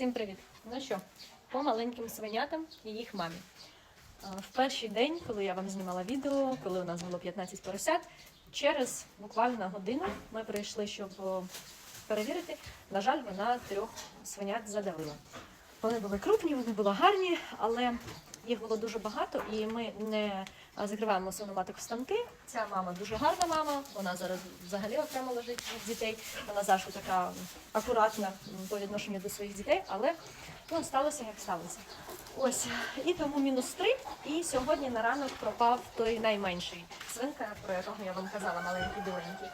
Всім привіт! Ну що, по маленьким свинятам і їх мамі. В перший день, коли я вам знімала відео, коли у нас було 15 поросят, через буквально годину ми прийшли, щоб перевірити. На жаль, вона трьох свинят задавила. Вони були крупні, вони були гарні, але їх було дуже багато, і ми не закриваємо свиноматок в станки. Ця мама дуже гарна мама, вона зараз взагалі окремо лежить від дітей. Вона завжди така акуратна по відношенню до своїх дітей, але ну, сталося як сталося. Ось, і тому мінус три. І сьогодні на ранок пропав той найменший свинка, про якого я вам казала, маленький біленький.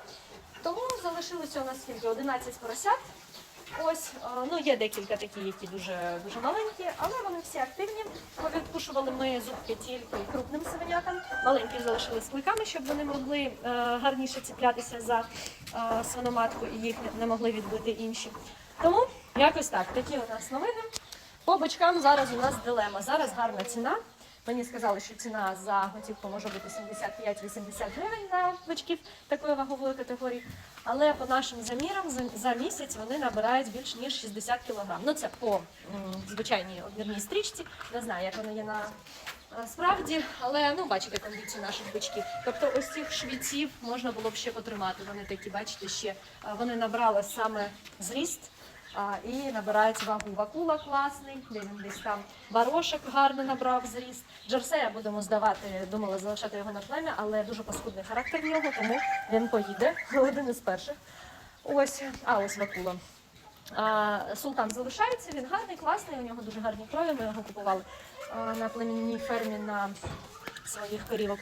Тому залишилося у нас скільки 11 поросят. Ось, е, ну є декілька такі, які дуже дуже маленькі, але вони всі активні. Відпушували ми зубки тільки крупним свинятам. Маленькі залишили з кликами, щоб вони могли е, гарніше цеплятися за е, свиноматку і їх не могли відбити інші. Тому якось так. Такі у нас новини. По бочкам зараз у нас дилема. Зараз гарна ціна. Мені сказали, що ціна за готівку може бути 75-80 гривень на бичків такої вагової категорії. Але по нашим замірам за, місяць вони набирають більш ніж 60 кг. Ну це по звичайній одвірній стрічці. Не знаю, як вони є на справді, але ну бачите кондицію наших бичків. Тобто ось цих швійців можна було б ще потримати. Вони такі, бачите, ще вони набрали саме зріст. І набирають вагу. Вакула класний, де він десь там барошек гарно набрав зріст. Джерсея будемо здавати, думала залишати його на плем'я, але дуже паскудний характер в нього, тому він поїде один із перших. Ось, а ось вакула. А, султан залишається, він гарний, класний, у нього дуже гарні крові. Ми його купували а, на племінній фермі на своїх корівок.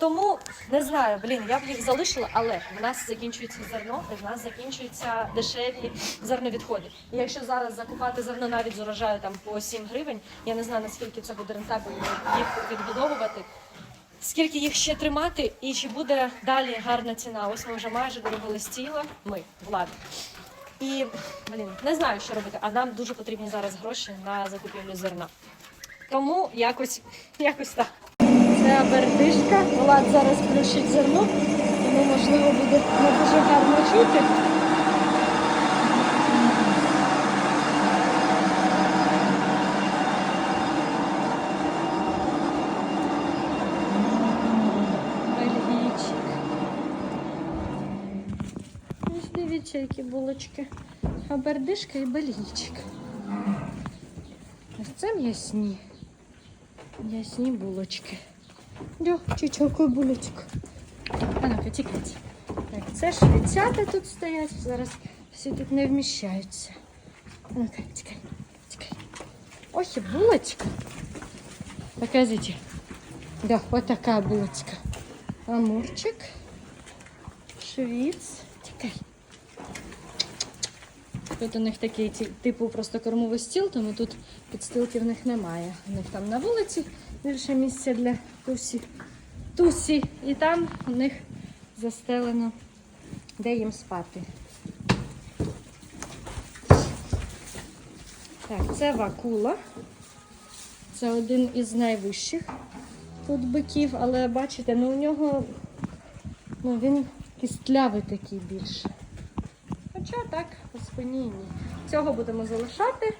Тому не знаю, блін, я б їх залишила, але в нас закінчується зерно, і в нас закінчуються дешеві зерновідходи. І якщо зараз закупати зерно навіть з урожаю там по 7 гривень, я не знаю наскільки це буде рентабельно їх відбудовувати. Скільки їх ще тримати, і чи буде далі гарна ціна? Ось ми вже майже доробили стіла. Ми, влада. І блін, не знаю, що робити. А нам дуже потрібні зараз гроші на закупівлю зерна. Тому якось, якось так. Це. Влад зараз плющить зерно, тому можливо буде не дуже гарно чути. Бельгійчик. Ось дивіться, які булочки. А бердишка і бельгійчик. Ось це м'ясні. М'ясні булочки. Дьо, чичоку булочку. А ну-ка, тікайте. Так, це швейцята тут стоять. Зараз всі тут не вміщаються. А ну-ка, тікай, тікай. Ось і булочка. Покажите. Да, вот такая булочка. Амурчик. Швіц. Тікай. Тут у них такий типу просто кормовий стіл, тому тут підстилки в них немає. У них там на вулиці більше місця для тусі. Тусі. І там у них застелено, де їм спати. Так, це вакула. Це один із найвищих тут биків, але бачите, ну у нього ну, він кістлявий такий більше. Хоча так, по спині ні. Цього будемо залишати.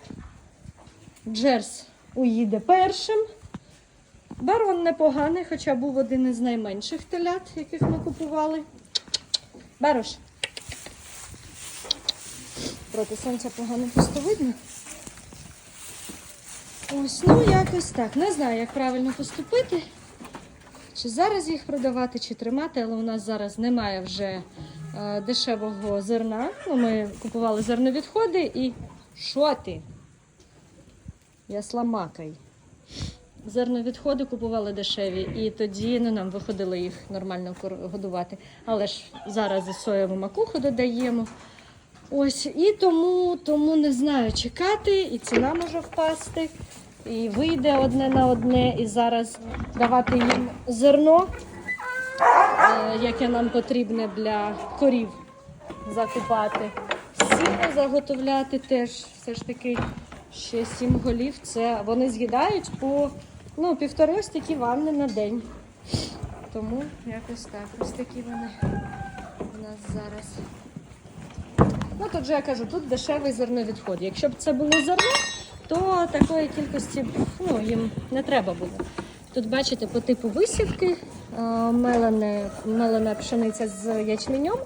Джерс уїде першим. Барон непоганий, хоча був один із найменших телят, яких ми купували. Барош. Проти сонця погано просто видно. Ось, ну якось так. Не знаю, як правильно поступити. Чи зараз їх продавати, чи тримати, але у нас зараз немає вже дешевого зерна. Ну, ми купували зерновідходи і що ти? Я сламакай. Зерновідходи купували дешеві, і тоді ну, нам виходило їх нормально годувати. Але ж зараз соєву макуху додаємо. Ось, і тому, тому не знаю, чекати, і ціна може впасти, і вийде одне на одне, і зараз давати їм зерно, е, яке нам потрібне для корів закупати. Сіно заготовляти теж все ж таки ще сім голів. Це вони з'їдають по ну, півтори ось такі ванни на день. Тому якось так. Ось такі вони у нас зараз. Ну тут же я кажу, тут дешевий зерновідход. Якщо б це було зерно, то такої кількості ну, їм не треба буде. Тут бачите по типу висівки е, мелене, мелена пшениця з ячменем,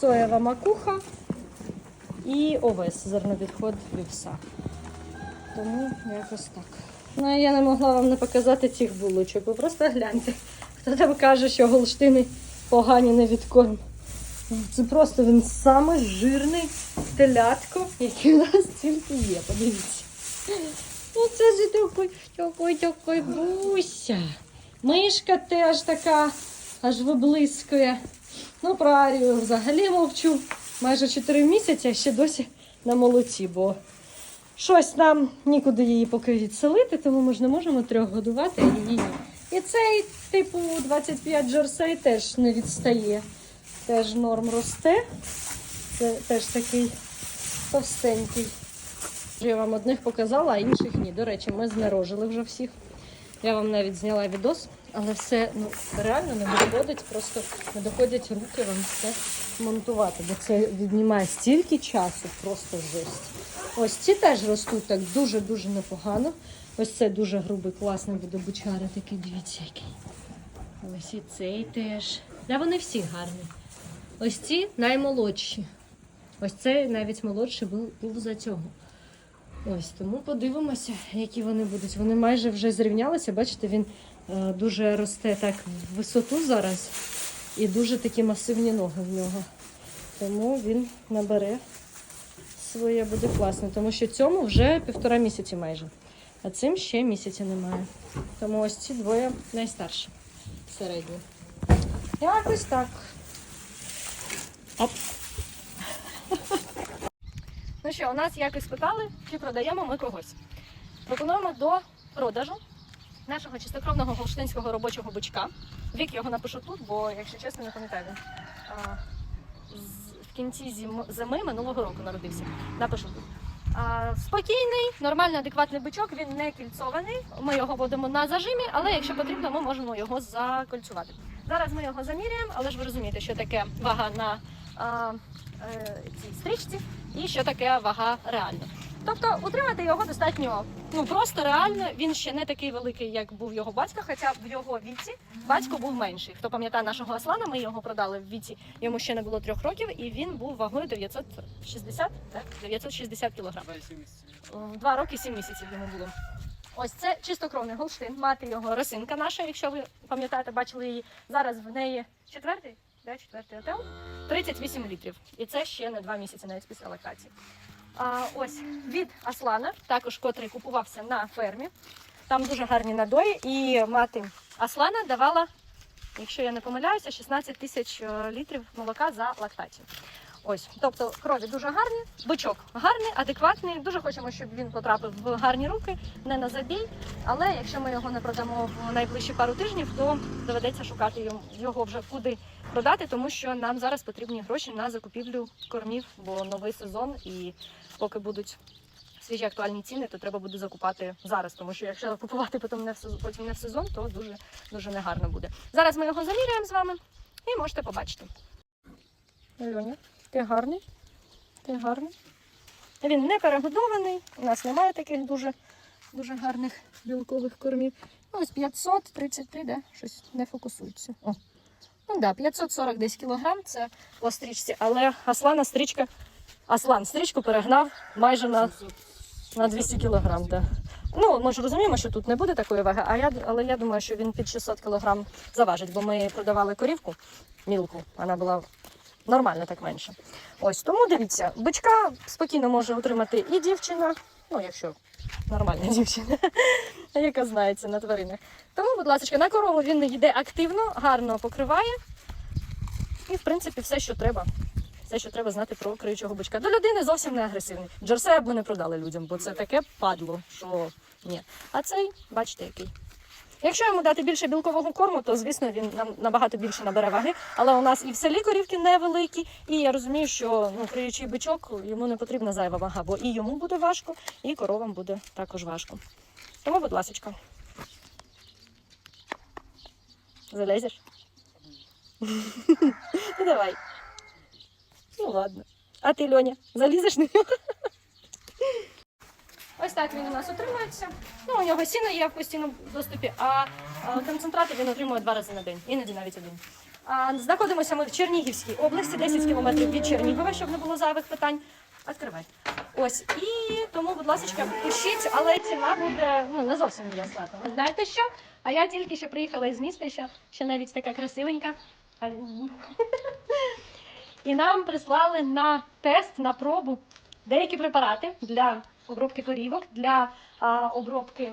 соєва макуха і овес зерновідход вівса. Тому якось так. Ну, я не могла вам не показати цих булочок. Ви просто гляньте. Хто там каже, що голштини погані на відкорм. Це просто він саме жирний телятко, який у нас тільки є. Подивіться. Ну це ж такий, такий, такий буся. Мишка теж така, аж виблискує. Ну, про Арію взагалі мовчу. Майже 4 місяці, а ще досі на молоці, бо щось нам нікуди її поки відселити, тому ми ж не можемо трьох годувати її. І цей, типу, 25 джерсей теж не відстає. Теж норм росте. Це теж такий товстенький. Я вам одних показала, а інших ні. До речі, ми знерожили вже всіх. Я вам навіть зняла відос, але все ну, реально не доходить, просто не доходять руки вам все монтувати, бо це віднімає стільки часу, просто жесть. Ось ці теж ростуть так дуже-дуже непогано. Ось це дуже грубий, класний буде бучара, такий, дивіться, який. Ось і цей теж. Да, вони всі гарні. Ось ці наймолодші. Ось цей навіть молодший був, був за цього. Ось тому подивимося, які вони будуть. Вони майже вже зрівнялися. Бачите, він е, дуже росте так в висоту зараз і дуже такі масивні ноги в нього. Тому він набере своє буде класно, тому що цьому вже півтора місяці майже. А цим ще місяця немає. Тому ось ці двоє найстарші середні. Якось так. Оп. Ну що, у нас якось питали, чи продаємо ми когось. Пропонуємо до продажу нашого чистокровного голштинського робочого бичка. Вік його напишу тут, бо, якщо чесно, не пам'ятаю. В кінці зим- зими минулого року народився. Напишу тут. Спокійний, нормальний, адекватний бичок, він не кільцований. Ми його водимо на зажимі, але якщо потрібно, ми можемо його закольцювати. Зараз ми його заміряємо, але ж ви розумієте, що таке вага на а, е, цій стрічці і що таке вага реально. Тобто утримати його достатньо ну просто реально. Він ще не такий великий, як був його батько, хоча в його віці батько був менший. Хто пам'ятає нашого Аслана, ми його продали в віці, йому ще не було трьох років, і він був вагою 960, так? 960 кілограм. Два роки, сім місяців йому було. Ось це чистокровний голштин, мати його росинка наша, якщо ви пам'ятаєте, бачили її. Зараз в неї четвертий, да, четвертий отел, 38 літрів. І це ще не два місяці навіть після лактації. А, ось від Аслана, також котрий купувався на фермі. Там дуже гарні надої, і мати Аслана давала, якщо я не помиляюся, 16 тисяч е, літрів молока за лактацію. Ось, тобто крові дуже гарні, бичок гарний, адекватний. Дуже хочемо, щоб він потрапив в гарні руки, не на забій. Але якщо ми його не продамо в найближчі пару тижнів, то доведеться шукати його вже куди продати, тому що нам зараз потрібні гроші на закупівлю кормів, бо новий сезон і поки будуть. Свіжі актуальні ціни, то треба буде закупати зараз, тому що якщо купувати потім не в сезон, потім не в сезон, то дуже дуже негарно буде. Зараз ми його заміряємо з вами і можете побачити. Льоня, ти гарний? Ти гарний. Він не перегодований, у нас немає таких дуже, дуже гарних білкових кормів. Ну, Ось 533, де щось не фокусується. О. Ну да, 540 десь кілограм, це по стрічці, але Аслана стрічка, Аслан стрічку перегнав майже на, на 200 кілограм. Да. Ну, ми ж розуміємо, що тут не буде такої ваги, а я, але я думаю, що він під 600 кілограм заважить, бо ми продавали корівку мілку, вона була нормально так менше. Ось тому дивіться, бичка спокійно може отримати і дівчина, ну якщо нормальна дівчина, яка знається на тваринах. Тому, будь ласка, на корову він йде активно, гарно покриває. І, в принципі, все, що треба. Все, що треба знати про криючого бичка. До людини зовсім не агресивний. Джерсея б не продали людям, бо це таке падло, що ні. А цей, бачите, який. Якщо йому дати більше білкового корму, то звісно він нам набагато більше набере ваги. Але у нас і в селі корівки невеликі, і я розумію, що ну, криючий бичок йому не потрібна зайва вага, бо і йому буде важко, і коровам буде також важко. Тому, будь ласочка. Залезеш? Ну давай. Ну ладно. А ти, Льоня, залізеш на нього? Ось так він у нас утримується. Ну, у нього сіно є в постійному доступі, а, концентрати він отримує два рази на день, іноді навіть один. Знаходимося ми в Чернігівській області, 10 кілометрів від Чернігова, щоб не було зайвих питань. Відкривай. Ось і тому, будь ласка, пишіть, але ціна буде ну не зовсім ясна. Ви знаєте що? А я тільки що приїхала із міста, що, що навіть така красивенька. І нам прислали на тест, на пробу деякі препарати для обробки корівок, для а, обробки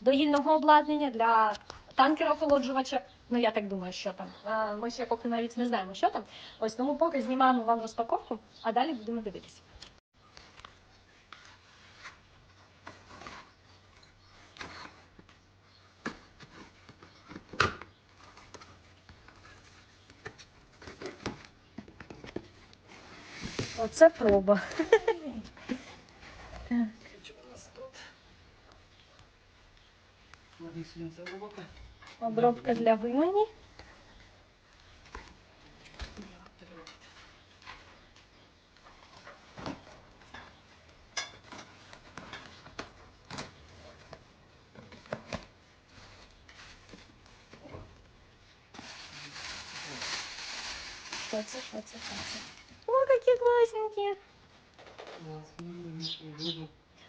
доїльного обладнання, для танкера охолоджувача. Ну я так думаю, що там. А, ми ще поки навіть не знаємо, що там. Ось тому поки знімаємо вам розпаковку, а далі будемо дивитися. Оце проба. Так. Обробка для вимені. Що це, що це, що це? О, які класненькі!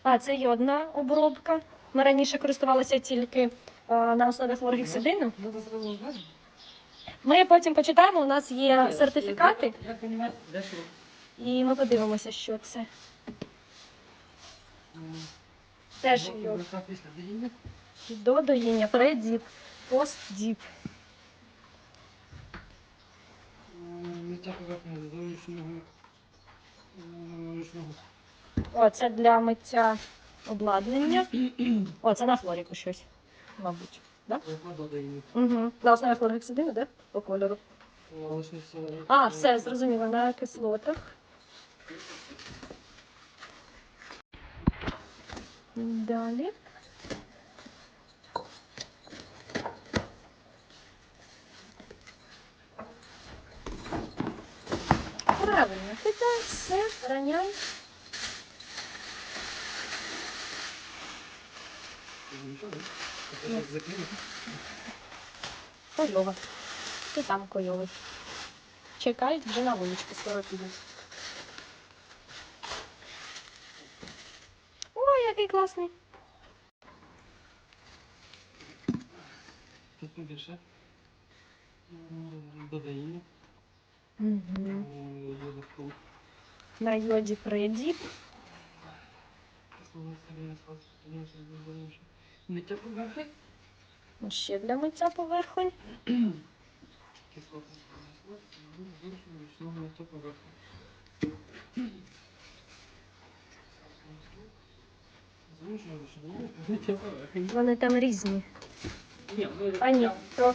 А, це йодна обробка. Ми раніше користувалися тільки е, на основі флоргексидину. Надо. Ми потім почитаємо, у нас є сертифікати, і ми подивимося, що це. Теж йод. До доїння, преддіп, постдіп. Миття поверхні зовнішнього е, ручного. О, це для миття обладнання. О, це на флоріку щось, мабуть. Да? Угу. На основі да? По кольору. А, все, зрозуміло, на кислотах. Далі. Правильно, кидай все, закинув. Кольова. Ти там кольовий. Чекай, вже на вуличку скоро підуть. Ой, який класний. Тут побільше. М, До доїння. Угу. Пол. На йоді дозволивши. Миття поверхні. Ще для миття поверхонь. Вони там різні. Ні, ну, А ні, то-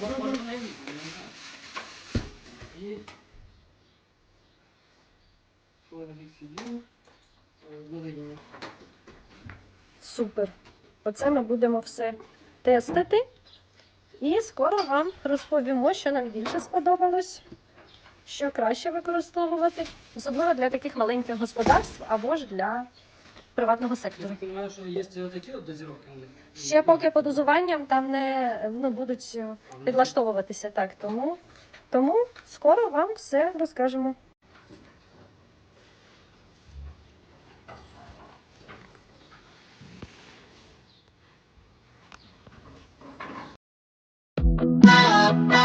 Я знаю. І флорексидин додаємо. Супер. Оце ми будемо все тестити. І скоро вам розповімо, що нам більше сподобалось, що краще використовувати, особливо для таких маленьких господарств або ж для приватного сектору. так розумію, що є такі от дозировки. Ще поки по дозуванням там не ну, будуть е, підлаштовуватися так. Тому, тому скоро вам все розкажемо. Bye.